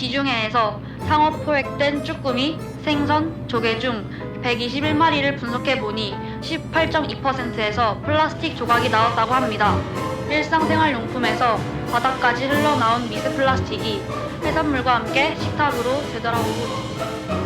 지중해에서 상업 포획된 쭈꾸미, 생선, 조개 중 121마리를 분석해 보니 18.2%에서 플라스틱 조각이 나왔다고 합니다. 일상생활용품에서 바닥까지 흘러나온 미세 플라스틱이 해산물과 함께 식탁으로 되돌아오고 있습니다.